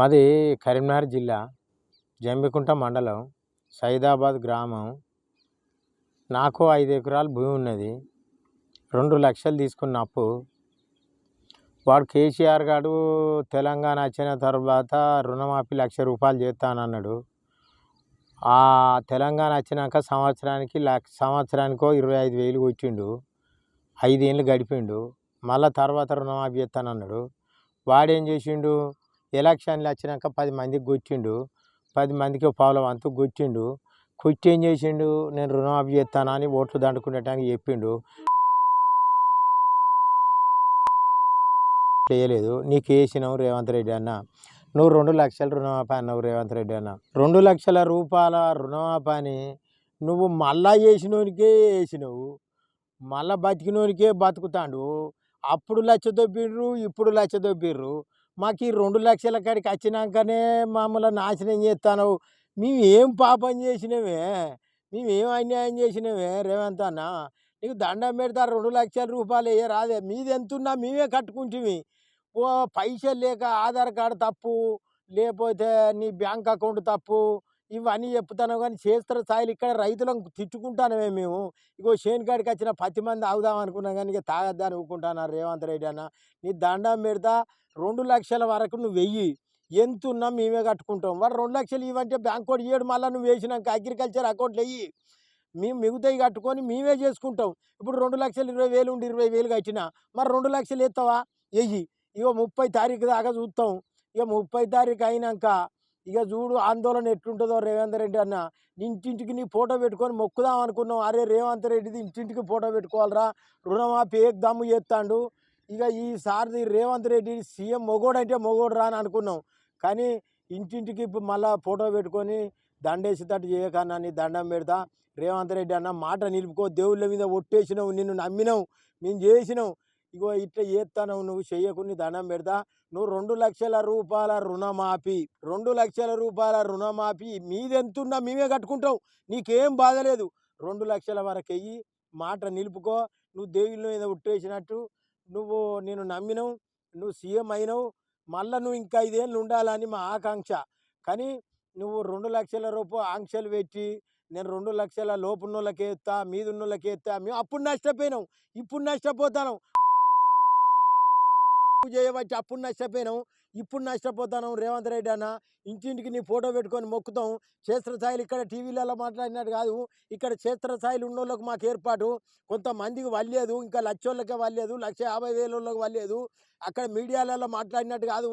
మాది కరీంనగర్ జిల్లా జంబికుంట మండలం సైదాబాద్ గ్రామం. నాకు ఐదు ఎకరాలు భూమి ఉన్నది. రెండు లక్షలు తీసుకున్న అప్పు. వాడు కేసీఆర్ గారు తెలంగాణ వచ్చిన తర్వాత రుణమాఫీ లక్ష రూపాయలు చేస్తానన్నాడు. ఆ తెలంగాణ వచ్చినాక సంవత్సరానికి లక్ష సంవత్సరానికో ఇరవై ఐదు వేలు కొట్టిండు. ఐదేళ్ళు గడిపిండు. మళ్ళా తర్వాత రుణమాఫీ చేస్తానన్నాడు. వాడేం చేసిండు? ఎలక్షన్లు వచ్చినాక పది మందికి కొట్టిండు. పది మందికి పావుల వంతు కొట్టిండు. కొట్టి ఏం చేసిండు? నేను రుణమాఫీ చేస్తాను అని ఓట్లు దండుకునేటానికి చెప్పిండు. చేయలేదు. నీకు వేసినావు రేవంత్ రెడ్డి అన్న. నువ్వు రెండు లక్షల రుణమాఫీ అన్నావు రేవంత్ రెడ్డి అన్న. రెండు లక్షల రూపాయల రుణమాఫీ అని నువ్వు మళ్ళా చేసినోనికే వేసినావు. మళ్ళా బతికినోనికే బతుకుతాండు. అప్పుడు లచ్చ దొబ్బిర్రు ఇప్పుడు లచ్చ దొబ్బిర్రు. మాకు ఈ రెండు లక్షల కాడికి వచ్చినాకనే మమ్మల్ని నాశనం చేస్తాను మేము ఏం పాపం చేసినవే? మేము ఏం అన్యాయం చేసినవే రేవంత్ అన్న? నీకు దండం పెడతా రెండు లక్షల రూపాయలు వేయ రాదే. మీది ఎంతున్నా మేమే కట్టుకుంటుంది ఓ పైసలు లేక ఆధార్ కార్డు తప్పు లేకపోతే నీ బ్యాంక్ అకౌంట్ తప్పు ఇవన్నీ చెప్తాను కానీ చేస్తున్న స్థాయిలు ఇక్కడ రైతులను తిట్టుకుంటానమే మేము. ఇగో చేను కాడికి వచ్చిన పది మంది ఆగుదాం అనుకున్నా కానీ ఇక తాగద్దని ఊరుకుంటాను రేవంత్ రెడ్డి అన్న. నీ దండం పెడతా రెండు లక్షల వరకు నువ్వు వెయ్యి. ఎంత ఉన్నా మేమే కట్టుకుంటాం. వాడు రెండు లక్షలు ఇవ్వంటే బ్యాంక్ కోడ్ ఇయ్యడు మళ్ళీ నువ్వు వేసినాక అగ్రికల్చర్ అకౌంట్లు వెయ్యి. మేము మిగతాయి కట్టుకొని మేమే చేసుకుంటాం. ఇప్పుడు రెండు లక్షలు ఇరవై వేలు ఉండి ఇరవై వేలు కట్టినా మరి రెండు లక్షలు ఎత్తావా? వెయ్యి. ఇక ముప్పై తారీఖు దాకా చూస్తాం ఇక ముప్పై తారీఖు అయినాక ఇక చూడు ఆందోళన ఎట్లుంటుందో రేవంత్ రెడ్డి అన్న. ఇంటింటికి నీ ఫోటో పెట్టుకొని మొక్కుదాం అనుకున్నాం అరే రేవంత్ రెడ్డిది ఇంటింటికి ఫోటో పెట్టుకోవాలరా. రుణమాఫీ ఏక్ చేస్తాడు. ఇక ఈసారి రేవంత్ రెడ్డి సీఎం మొగోడంటే మొగోడు రా అని అనుకున్నాం. కానీ ఇంటింటికి ఇప్పుడు మళ్ళా ఫోటో పెట్టుకొని దండేసేటట్టు చేయకన్నా నీ దండం పెడతా. రేవంత్ రెడ్డి అన్న మాట నిలుపుకో. దేవుళ్ళ మీద ఒట్టేసినావు నిన్ను నమ్మినావు. మేము చేసినావు ఇగో ఇట్లా చేస్తాను నువ్వు చెయ్యకుని దండం పెడతా. నువ్వు రెండు లక్షల రూపాయల రుణమాఫీ రెండు లక్షల రూపాయల రుణమాఫీ మీదెంతున్నా మేమే కట్టుకుంటాం. నీకేం బాధలేదు రెండు లక్షల వరకు వెయ్యి మాట నిలుపుకో. నువ్వు దేవుళ్ళ మీద ఉట్టేసినట్టు నువ్వు నేను నమ్మినావు నువ్వు సీఎం అయినావు. మళ్ళీ నువ్వు ఇంకా ఐదేళ్ళు ఉండాలని మా ఆకాంక్ష. కానీ నువ్వు రెండు లక్షల రూపాయలు ఆంక్షలు పెట్టి నేను రెండు లక్షల లోపున్నోళ్ళకి ఎత్తా మీదున్నోళ్ళకి ఎత్తా మేము అప్పుడు నష్టపోయినాం. ఇప్పుడు నష్టపోతాను చేయవచ్చు అప్పుడు నష్టపోయినాం ఇప్పుడు నష్టపోతాను రేవంత్ రెడ్డి అన్న ఇంటింటికి నీ ఫోటో పెట్టుకొని మొక్కుతాం. క్షేత్రస్థాయిలు ఇక్కడ టీవీలలో మాట్లాడినట్టు కాదు. ఇక్కడ క్షేత్రస్థాయిలు ఉన్నోళ్ళకి మాకు ఏర్పాటు. కొంతమందికి వల్లేదు ఇంకా లక్షోళ్ళకే వల్లేదు లక్ష యాభై వేలలోకి వల్లేదు. అక్కడ మీడియాలలో మాట్లాడినట్టు కాదు.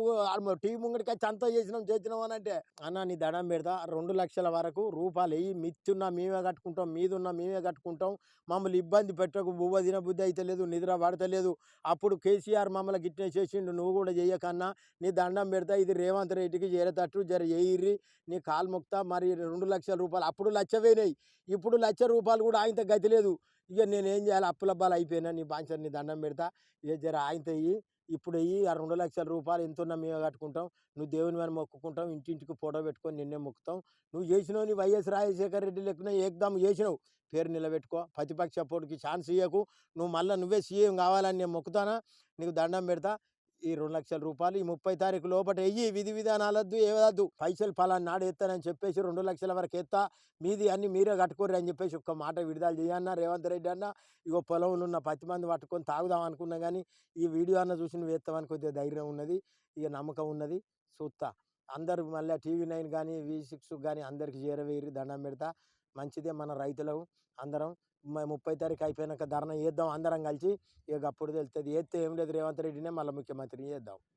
టీవీ ముంగడికి వచ్చి అంతా చేసినాం చేసినాం అని అంటే అన్న నీ దండం పెడతా. రెండు లక్షల వరకు రూపాయలు వెయ్యి. మిత్తున్నా మేమే కట్టుకుంటాం మీదున్నా మేమే కట్టుకుంటాం. మమ్మల్ని ఇబ్బంది పెట్టకు. బువ్వ తిన బుద్ధి అయితే లేదు నిద్ర పడతలేదు. అప్పుడు కేసీఆర్ మమ్మల్ని గిట్నే చేసిండు. నువ్వు కూడా చేయకన్నా నీ నీ దండం పెడతా ఇది రేవంత్ రెడ్డికి చేరేటట్టు జర ఎయిర్రి నీ కాలు మొక్తా మరి రెండు లక్షల రూపాయలు అప్పుడు లక్ష పోయినాయి ఇప్పుడు లక్ష రూపాయలు కూడా ఆయనతో గతి లేదు. ఇక నేను ఏం చేయాలి అప్పులబ్బాలు అయిపోయినా నీ బాంచర్ నీ దండం పెడతా ఇక జర ఆయనతో ఇయ్యి ఇప్పుడు అయ్యి ఆ రెండు లక్షల రూపాయలు ఎంత మేము కట్టుకుంటాం. నువ్వు దేవుని మీద మొక్కుకుంటాం ఇంటింటికి ఫోటో పెట్టుకొని నిన్నే మొక్కుతాం. నువ్వు చేసినావు నీ వైఎస్ రాజశేఖర రెడ్డి లెక్కన ఏకదాం చేసినావు. పేరు నిలబెట్టుకో. ప్రతిపక్ష పోటీకి ఛాన్స్ ఇవ్వకు నువ్వు మళ్ళీ నువ్వే సీఎం కావాలని నేను మొక్కుతానా? నీకు దండం పెడతా. ఈ రెండు లక్షల రూపాయలు ఈ ముప్పై తారీఖు లోపల వెయ్యి విధి విధానాలద్దు ఏవద్దు పైసలు ఫలాన్ని నాడు ఎత్తానని చెప్పేసి రెండు లక్షల వరకు ఎత్తా మీది అన్ని మీరే కట్టుకోరు అని చెప్పేసి ఒక్క మాట విడుదల చేయన్న రేవంత్ రెడ్డి అన్న ఇగో పొలంలో ఉన్న పత్తి మంది పట్టుకొని తాగుదాం అనుకున్నా కానీ ఈ వీడియో అన్న చూసి నువ్వు ఎత్తామని కొద్దిగా ధైర్యం ఉన్నది ఇక నమ్మకం ఉన్నది చూస్తా అందరు మళ్ళీ టీవీ నైన్ కానీ వి సిక్స్ కానీ అందరికి చేరవేరి దండం పెడతా. మంచిదే మన రైతులు అందరం ముప్పై తారీఖు అయిపోయినాక ధర్నా చేద్దాం. అందరం కలిసి ఇక అప్పుడు తెలుస్తుంది ఏస్తే ఏం లేదు. రేవంత్ రెడ్డినే మళ్ళీ ముఖ్యమంత్రిని చేద్దాం.